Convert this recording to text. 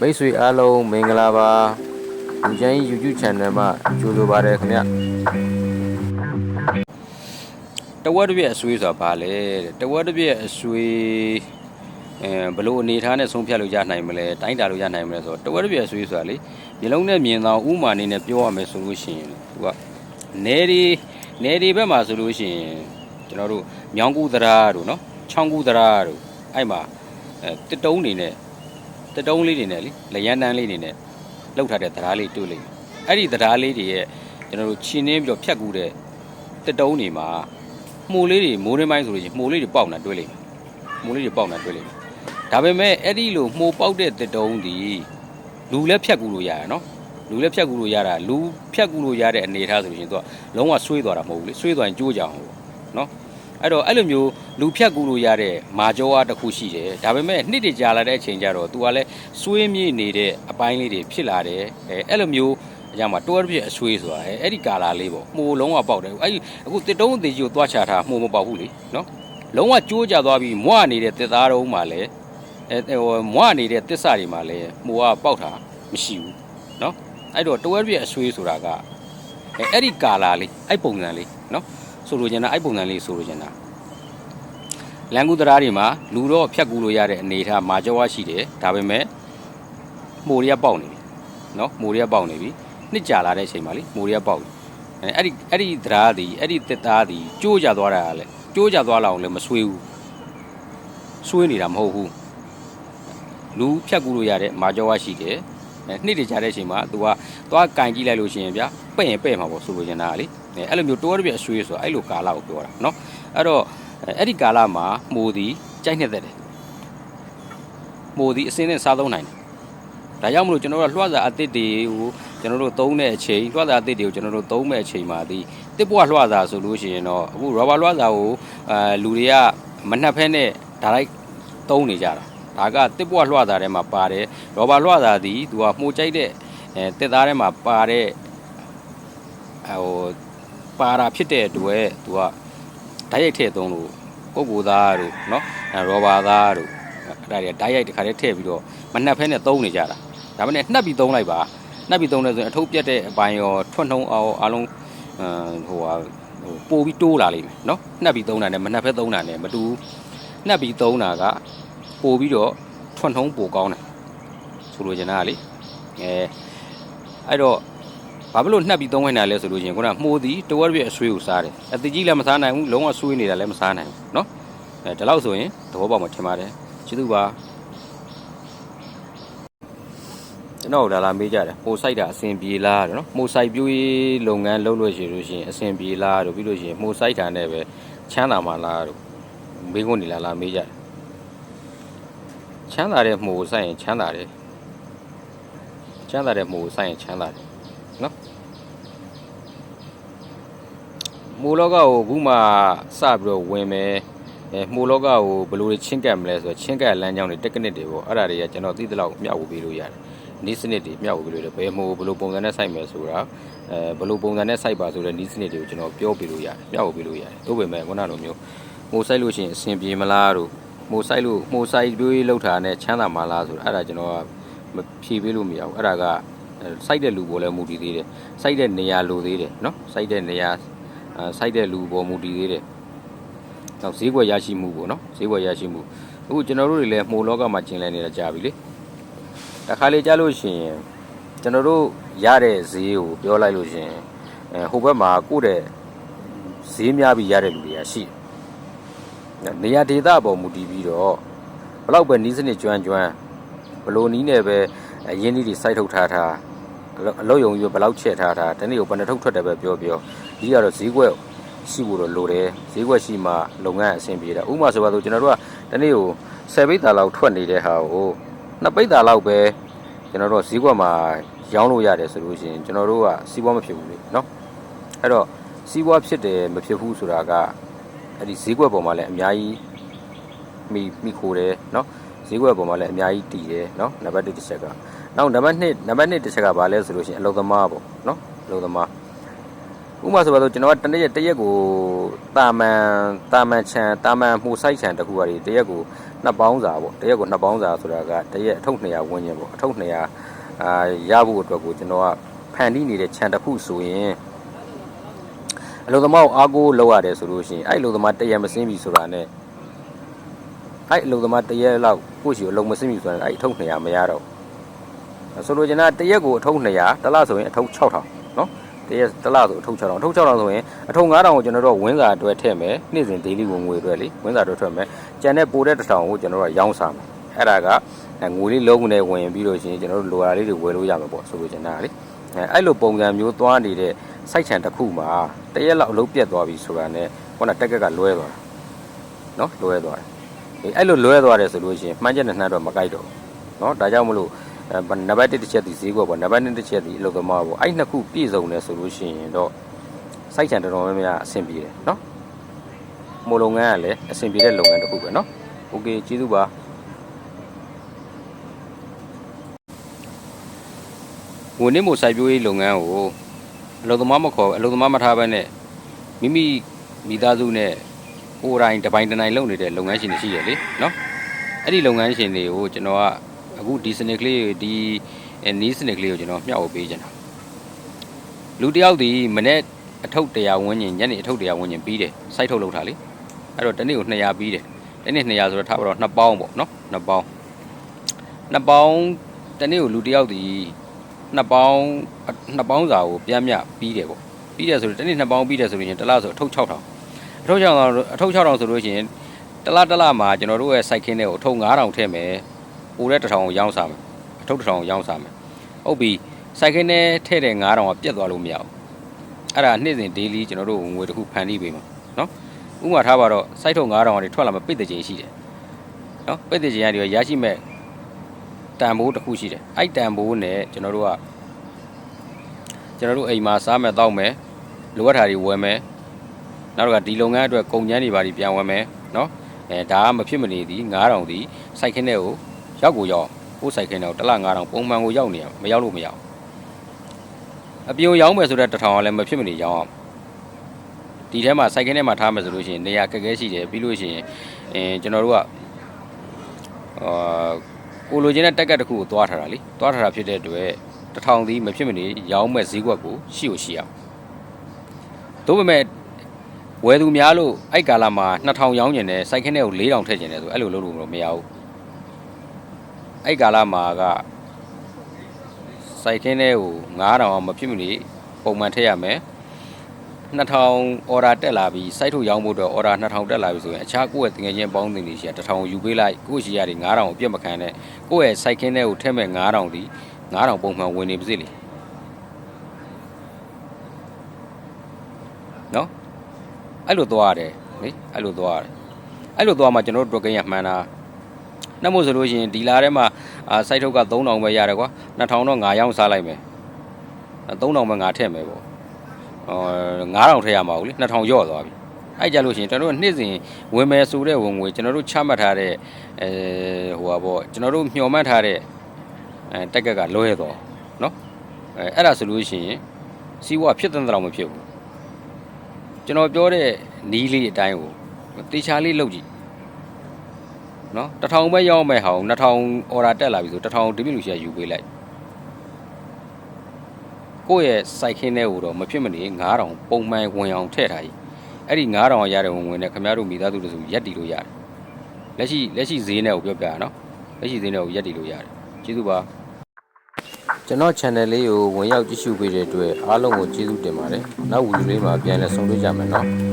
မိတ်ဆွေအားလုံးမင်္ဂလာပါလူချမ်းကြီး YouTube channel မှာကြိုဆိုပါရခင်ဗျတဝက်တစ်ပြည့်အဆွေးဆိုတာဘာလဲတဲ့တဝက်တစ်ပြည့်အဆွေးအဲဘလို့အနေထားနဲ့ဆုံးဖြတ်လို့ရနိုင်မလဲတိုင်းတာလို့ရနိုင်မလဲဆိုတော့တဝက်တစ်ပြည့်အဆွေးဆိုတာလေမျိုးလုံးနဲ့မြင်တော့ဥမာနေနဲ့ပြောရမယ်ဆိုလို့ရှိရင်သူကနေဒီနေဒီဘက်မှာဆိုလို့ရှိရင်ကျွန်တော်တို့မြောင်းကူသရာတို့နော်ချောင်းကူသရာတို့အဲ့မှာအဲတစ်တုံးနေနဲ့ တတုံးလေးတွေနဲ့လေလရန်တန်းလေးတွေနဲ့လောက်ထားတဲ့တရားလေးတွေ့လိမ့်မယ်အဲ့ဒီတရားလေးတွေရဲ့ကျွန်တော်တို့ခြင်းနှင်းပြီးတော့ဖြတ်ကူးတဲ့တတုံးတွေမှာမှုလေးတွေမိုးရင်းပိုင်းဆိုလို့ရှိရင်မှုလေးတွေပေါက်နေတာတွေ့လိမ့်မယ်မှုလေးတွေပေါက်နေတာတွေ့လိမ့်မယ်ဒါပေမဲ့အဲ့ဒီလိုမှုပေါက်တဲ့တတုံးဒီလူလည်းဖြတ်ကူးလို့ရရနော်လူလည်းဖြတ်ကူးလို့ရတာလူဖြတ်ကူးလို့ရတဲ့အနေအထားဆိုလို့ရှိရင်သူကလုံးဝဆွေးသွားတာမဟုတ်ဘူးလေဆွေးသွားရင်ကျိုးကြအောင်ပေါ့နော် အဲ့တော့အဲ့လိုမျိုးလူဖြတ်ကူးလို့ရတဲ့မာကျောအားတစ်ခုရှိတယ်ဒါပေမဲ့နှစ်တကြာလာတဲ့အချိန်ကျတော့ तू ကလည်းဆွေးမြေ့နေတဲ့အပိုင်းလေးတွေဖြစ်လာတယ်အဲအဲ့လိုမျိုးအကြောင်းမှာတွဲတစ်ပြည့်အဆွေးဆိုတာအဲအဲ့ဒီကာလာလေးပေါ့မှုလုံးဝပေါက်တယ်အဲ့ဒီအခုတစ်တုံးအသေးကြီးကိုသွားချထားမှုမပေါက်ဘူးလေနော်လုံးဝကျိုးကြသွားပြီးမွနေတဲ့တစ်သားတုံးမှာလည်းအဲဟိုမွနေတဲ့တစ်စတွေမှာလည်းမှုကပေါက်တာမရှိဘူးနော်အဲ့တော့တွဲတစ်ပြည့်အဆွေးဆိုတာကအဲအဲ့ဒီကာလာလေးအဲ့ပုံစံလေးနော် ဆိုလိုချင်တာအဲ့ပုံစံလေးဆိုလိုချင်တာလန်ကူတရာတွေမှာလူတော့ဖြတ်ကူလို့ရတဲ့အနေအထားမာကျောဝရှိတယ်ဒါပေမဲ့မိုရီကပေါက်နေပြီနော်မိုရီကပေါက်နေပြီနှစ်ကြာလာတဲ့အချိန်မှာလေမိုရီကပေါက်ပြီအဲအဲ့ဒီအဲ့ဒီတရာသည်အဲ့ဒီတစ်သားသည်ကျိုးကြသွားတာကလေကျိုးကြသွားလောက်လည်းမဆွေးဘူးဆွေးနေတာမဟုတ်ဘူးလူဖြတ်ကူလို့ရတဲ့မာကျောဝရှိတယ်အဲနှစ်တကြာတဲ့အချိန်မှာ तू ကသွားကင်ကြည့်လိုက်လို့ရှိရင်ဗျာပဲ့ရင်ပဲ့မှာပေါ့ဆိုလိုချင်တာက လေအဲအဲ့လိုမျိုးတိုးရပြအဆွေးဆိုတာအဲ့လိုကာလကိုပြောတာနော်အဲ့တော့အဲအဲ့ဒီကာလမှာမိုးသည်ကြိုက်နေတဲ့တယ်မိုးသည်အစင်းနဲ့စားသုံးနိုင်တယ်ဒါကြောင့်မလို့ကျွန်တော်တို့ကလွှတ်စာအသစ်တွေကိုကျွန်တော်တို့သုံးတဲ့အချိန်လွှတ်စာအသစ်တွေကိုကျွန်တော်တို့သုံးမဲ့အချိန်မှာဒီတစ်ပွားလွှတ်စာဆိုလို့ရှိရင်တော့အခုရောဘာလွှတ်စာကိုအဲလူတွေကမနှက်ဖဲနဲ့ဒါလိုက်သုံးနေကြတာဒါကတစ်ပွားလွှတ်စာထဲမှာပါတယ်ရောဘာလွှတ်စာသည်သူကမှုကြိုက်တဲ့အဲတစ်သားထဲမှာပါတဲ့ဟို ပါတာဖြစ်တဲ့အတွက်သူက ဓာတ်ရိုက်ထည့်သုံးလို့ကိုကိုသားတို့เนาะအဲရောဘာသားတို့အဲ့ဒါတွေဓာတ်ရိုက်တစ်ခါတည်းထည့်ပြီးတော့မနှက်ဖဲနဲ့သုံးနေကြတာဒါမှနဲ့နှက်ပြီးသုံးလိုက်ပါနှက်ပြီးသုံးလဲဆိုရင်အထုပ်ပြတ်တဲ့အပိုင်းရောထွတ်နှုံအောင်အားလုံးဟိုဟာဟိုပို့ပြီးတိုးလာလိမ့်မယ်เนาะနှက်ပြီးသုံးတာနဲ့မနှက်ဖဲသုံးတာနဲ့မတူနှက်ပြီးသုံးတာကပို့ပြီးတော့ထွတ်နှုံပိုကောင်းတယ်ဆိုလိုချင်တာကလေအဲအဲ့တော့ ဘာဖြစ်လို့နှက်ပြီးသုံးဝင်တာလဲဆိုလို့ရှိရင်ခုနမှုသည်တဝက်ပြည့်အဆွေးကိုစားတယ်အတိကြီးလည်းမစားနိုင်ဘူးလုံးဝဆွေးနေတာလည်းမစားနိုင်ဘူးเนาะအဲဒီလောက်ဆိုရင်သဘောပေါက်မှာထင်ပါတယ်ကျေးဇူးပါကျွန်တော်ဒါလာမေးကြတယ်ပိုစိုက်တာအဆင်ပြေလားတဲ့နော်မိုစိုက်ပြိုးရေးလုပ်ငန်းလုပ်လို့ရှိလို့ရှိရင်အဆင်ပြေလားတို့ပြီးလို့ရှိရင်မိုစိုက်တာနဲ့ပဲချမ်းသာမှာလားတို့မေးခွန်းနေလာလာမေးကြတယ်ချမ်းသာတဲ့မှုကိုစိုက်ရင်ချမ်းသာတယ်ချမ်းသာတဲ့မှုကိုစိုက်ရင်ချမ်းသာတယ် မိုးလောကကိုအခုမှစပြီးတော့ဝင်မယ်အဲမိုးလောကကိုဘယ်လိုတွေချင်းကပ်မလဲဆိုတော့ချင်းကပ်လမ်းကြောင်းတွေတက်ကနစ်တွေပေါ့အဲ့ဒါတွေကကျွန်တော်သိသလောက်မျှဝေပေးလို့ရတယ်နီးစနစ်တွေမျှဝေပေးလို့ရတယ်ဘယ်မိုးဘယ်လိုပုံစံနဲ့စိုက်မယ်ဆိုတာအဲဘယ်လိုပုံစံနဲ့စိုက်ပါဆိုတဲ့နီးစနစ်တွေကိုကျွန်တော်ပြောပေးလို့ရတယ်မျှဝေပေးလို့ရတယ်တို့ပေမဲ့ခုနလိုမျိုးမိုးစိုက်လို့ရှိရင်အဆင်ပြေမလားတို့မိုးစိုက်လို့မိုးစိုက်ပြိုးရေးလောက်တာနဲ့ချမ်းသာမလားဆိုတာအဲ့ဒါကျွန်တော်ကမဖြေပေးလို့မရဘူးအဲ့ဒါက စိုက်တဲ့လူပေါ်လဲမူတည်သေးတယ်စိုက်တဲ့နေရာလိုသေးတယ်နော်စိုက်တဲ့နေရာအဲစိုက်တဲ့လူပေါ်မူတည်သေးတယ်။နောက်ဈေးကွက်ရရှိမှုပေါ့နော်ဈေးကွက်ရရှိမှုအခုကျွန်တော်တို့တွေလည်းမှုလောကမှာကျင်လည်နေတာကြာပြီလေ။တစ်ခါလေကြားလို့ရှိရင်ကျွန်တော်တို့ရတဲ့ဈေးကိုပြောလိုက်လို့ရှိရင်အဲဟိုဘက်မှာကိုယ့်တဲ့ဈေးများပြီးရတဲ့လူတွေကရှိတယ်။နေရာဒေသပေါ်မူတည်ပြီးတော့ဘလောက်ပဲနီးစနစ်ကျွမ်းကျွမ်းဘလို့နီးနဲ့ပဲအရင်းနှီးတွေစိုက်ထုတ်ထားထား အလုပ်အလုပ်ယုံကြီးဘလောက်ချက်ထားထားတနေ့ကိုဘယ်နှထုတ်ထွက်တယ်ပဲပြောပြော ဒီကတော့ဈေးကွက်ရှိဖို့တော့လိုတယ်ဈေးကွက်ရှိမှလုပ်ငန်းအဆင်ပြေတာဥပမာဆိုပါတော့ကျွန်တော်တို့ကတနေ့ကို10ပိတ်တာလောက်ထွက်နေတဲ့ဟာကို2ပိတ်တာလောက်ပဲကျွန်တော်တို့ဈေးကွက်မှာရောင်းလို့ရတယ်ဆိုလို့ရှိရင်ကျွန်တော်တို့ကစီးပွားမဖြစ်ဘူးလေเนาะအဲ့တော့စီးပွားဖြစ်တယ်မဖြစ်ဘူးဆိုတာကအဲ့ဒီဈေးကွက်ပေါ်မှာလည်းအများကြီးမိမိခိုးတယ်เนาะဈေးကွက်ပေါ်မှာလည်းအများကြီးတည်တယ်เนาะနံပါတ်1တစ်ချက်က နောက်နံပါတ်1နံပါတ်1တစ်ချက်ကဘာလဲဆိုလို့ရှိရင်အလုံသမားပေါ့နော်အလုံသမားဥပမာဆိုပါတော့ကျွန်တော်ကတနေ့တရက်ကိုတာမန်တာမန်ချံတာမန်မှုဆိုင်ချံတခုဟာဒီတရက်ကိုနှစ်ပေါင်းစာပေါ့တရက်ကိုနှစ်ပေါင်းစာဆိုတာကတရက်အထုပ်200ဝန်းကျင်ပေါ့အထုပ်200အာရဖို့အတွက်ကိုကျွန်တော်ကဖန်တီးနေတဲ့ချံတစ်ခုဆိုရင်အလုံသမားကိုအားကိုးလောက်ရတယ်ဆိုလို့ရှိရင်အဲ့အလုံသမားတရက်မစင်းပြီဆိုတာနဲ့အဲ့အလုံသမားတရက်လောက်ကိုယ့်ရှိအလုံမစင်းပြီဆိုတာနဲ့အဲ့အထုပ်200မရတော့ဘူး ဆိုလိုချင်တာတရက်ကိုအထုပ်200တစ်လဆိုရင်အထုပ်6000နော်တရက်တစ်လဆိုအထုပ်6000အထုပ်6000ဆိုရင်အထုပ်9000ကိုကျွန်တော်တို့ဝင်းစာအတွက်ထည့်မယ်နေ့စဉ် daily ဝင်ငွေအတွက်လေဝင်းစာအတွက်ထွက်မယ်ကျန်တဲ့ပိုတဲ့တစ်ထောင်ကိုကျွန်တော်တို့ကရောင်းစားမယ်အဲ့ဒါကငွေလေးလုံးနဲ့ဝင်ပြီးလို့ရှိရင်ကျွန်တော်တို့လိုရာလေးတွေဝယ်လို့ရမှာပေါ့ဆိုလိုချင်တာလေအဲအဲ့လိုပုံစံမျိုးသွားနေတဲ့စိုက်ချံတစ်ခုမှာတရက်လောက်အလုပ်ပြတ်သွားပြီဆိုတာနဲ့ခုနတက်ကက်ကလွဲသွားတာနော်လွဲသွားတယ်အေးအဲ့လိုလွဲသွားတယ်ဆိုလို့ရှိရင်မှန်းချက်နဲ့နှမ်းတော့မကြိုက်တော့ဘူးနော်ဒါကြောင့်မလို့အဲ နံပါတ်1တစ်ချက်ဒီဈေးကွက်ပေါ့နံပါတ်2တစ်ချက်ဒီအလုပ်သမားပေါ့အဲ့နှစ်ခုပြည့်စုံတယ်ဆိုလို့ရှိရင်တော့စိုက်ချံတော်တော်များများအဆင်ပြေတယ်နော်မိုးလုပ်ငန်းကလည်းအဆင်ပြေတဲ့လုပ်ငန်းတစ်ခုပဲနော်โอเคကျေးဇူးပါဝန်နေမို့စိုက်ပျိုးရေးလုပ်ငန်းကိုအလုပ်သမားမခေါ်အလုပ်သမားမထားဘဲနဲ့မိမိမိသားစုနဲ့ကိုယ်တိုင်တစ်ပိုင်းတစ်နိုင်လုပ်နေတဲ့လုပ်ငန်းရှင်တွေရှိရလေနော်အဲ့ဒီလုပ်ငန်းရှင်တွေကိုကျွန်တော်က အခုဒီစနစ်ကလေးဒီနီးစနစ်ကလေးကိုကျွန်တော်မျှဝေပေးခြင်းတာလူတစ်ယောက်ဒီမနေ့အထုပ်100ဝန်းကျင်ညနေအထုပ်100ဝန်းကျင်ပြီးတယ်စိုက်ထုတ်လုပ်တာလေအဲ့တော့တနေ့ကို200ပြီးတယ်တနေ့200ဆိုတော့ထားပါတော့2ပေါင်းပေါ့နော်2ပေါင်း2ပေါင်းတနေ့ကိုလူတစ်ယောက်ဒီ2ပေါင်း2ပေါင်းစာကိုပြန်မြပြီးတယ်ပေါ့ပြီးတယ်ဆိုတော့တနေ့2ပေါင်းပြီးတယ်ဆိုလို့ရှင်တစ်လားဆိုအထုပ်6000အထုပ်6000အထုပ်6000ဆိုလို့ရှင်တစ်လားတစ်လားမှာကျွန်တော်တို့ရဲ့ site ခင်းတွေကိုအထုပ်9000ထည့်မယ် ပိုတဲ့တစ်ထောင်ကိုရောင်းစားမယ်အထုပ်တစ်ထောင်ကိုရောင်းစားမယ်ဟုတ်ပြီစိုက်ခင်းနဲ့ထည့်တဲ့9000ကပြတ်သွားလို့မရဘူးအဲ့ဒါနေ့စဉ် daily ကျွန်တော်တို့ငွေတစ်ခုဖန်တီးပေးမှာနော်ဥပမာထားပါတော့စိုက်ထုတ်9000ကနေထွက်လာမှပိတ်တဲ့ချိန်ရှိတယ်နော်ပိတ်တဲ့ချိန်ကနေရရှိမဲ့တန်ဖိုးတစ်ခုရှိတယ်အဲ့တန်ဖိုးနဲ့ကျွန်တော်တို့ကကျွန်တော်တို့အိမ်မှာစားမယ်တောက်မယ်လိုအပ်တာတွေဝယ်မယ်နောက်တော့ဒီလုပ်ငန်းအတွက်ကုန်ကျန်းတွေပါပြီးပြန်ဝယ်မယ်နော်အဲဒါကမဖြစ်မနေသည်9000သည်စိုက်ခင်းတဲ့ကို ရောက်ကိုရောက်ကိုယ်ဆိုင်ခင်းတော့တစ်လ9000ပုံမှန်ကိုရောက်နေရမရောက်လို့မရအောင်အပြုံရောင်းမယ်ဆိုတော့တစ်ထောင်ကလည်းမဖြစ်မနေရောင်းအောင်ဒီထဲမှာစိုက်ခင်းထဲမှာထားမယ်ဆိုလို့ရှိရင်နေရာခက်ခဲရှိတယ်ပြီးလို့ရှိရင်အင်းကျွန်တော်တို့ကအာကိုလိုချင်တဲ့တက်ကက်တစ်ခုကိုသွားထားတာလीသွားထားတာဖြစ်တဲ့အတွက်တစ်ထောင်သည်မဖြစ်မနေရောင်းမဲ့ဈေးကွက်ကိုရှိကိုရှိအောင်သို့ပေမဲ့ဝယ်သူများလို့အဲ့ကာလမှာ2000ရောင်းကျင်တယ်စိုက်ခင်းထဲကို4000ထည့်ကျင်တယ်ဆိုအဲ့လိုလုပ်လို့မရဘူး အဲ့ကာလမှာကစိုက်ခင်းတဲ့ကို9000အောင်မဖြစ်မနေပုံမှန်ထည့်ရမယ်2000 order တက်လာပြီး site ထုတ်ရောင်းဖို့အတွက် order 2000တက်လာပြီဆိုရင်အခြားကိုယ့်ရဲ့တငယ်ချင်းပေါင်းတင်တွေရှိရ1000ယူပေးလိုက်ကိုယ့်ရှိရတယ်9000ကိုပြတ်မခံနဲ့ကိုယ့်ရဲ့ site ခင်းတဲ့ကိုထည့်မဲ့9000ဒီ9000ပုံမှန်ဝင်နေပါစေလေနော်အဲ့လိုသွားရတယ်လေအဲ့လိုသွားရတယ်အဲ့လိုသွားမှကျွန်တော်တို့ token ရမှန်းတာနှက်မို့ဆိုလို့ရှိရင်ဒီလာထဲမှာ အာစိုက်ထုတ်က3000ပဲရတယ်ကွာ2000တော့ငါရောင်းစားလိုက်မယ်3000ပဲငါထည့်မယ်ပေါ့အော်9000ထည့်ရမှာဘူးလေ2000ရော့သွားပြီအဲ့ကြလို့ရှိရင်ကျွန်တော်တို့နှစ်စဉ်ဝင်မယ်ဆိုတဲ့ဝင်ငွေကျွန်တော်တို့ချမှတ်ထားတဲ့အဲဟိုပါပေါ့ကျွန်တော်တို့မျှော်မှန်းထားတဲ့အဲတက်ကက်ကလွဲသွားနော်အဲအဲ့ဒါဆိုလို့ရှိရင်စီးပွားဖြစ်တဲ့တောင်မဖြစ်ဘူးကျွန်တော်ပြောတဲ့နီးလေးအတိုင်းကိုတေချာလေးလုပ်ကြည့် နော်တထောင်ပဲရောက်မဲ့ဟာကို2000 order တက်လာပြီဆိုတထောင်ဒီမြလူရှိရယူပေးလိုက်ကိုယ့်ရဲ့ site ခင်းထဲကိုတော့မဖြစ်မနေ9000ပုံမှန်ဝင်အောင်ထည့်ထားကြီးအဲ့ဒီ9000ရတဲ့ဝင်ဝင်နဲ့ခင်ဗျားတို့မိသားစုတို့ဆိုရက်တီလို့ရတယ်လက်ရှိလက်ရှိဈေးနဲ့ကိုပြောပြရနော်လက်ရှိဈေးနဲ့ကိုရက်တီလို့ရတယ်ကျေးဇူးပါကျွန်တော် channel လေးကိုဝင်ရောက်ကြည့်ရှုပေးတဲ့အတွက်အားလုံးကိုကျေးဇူးတင်ပါတယ်နောက်ဗီဒီယိုလေးမှာပြန်လည်ဆုံတွေ့ကြမယ်နော်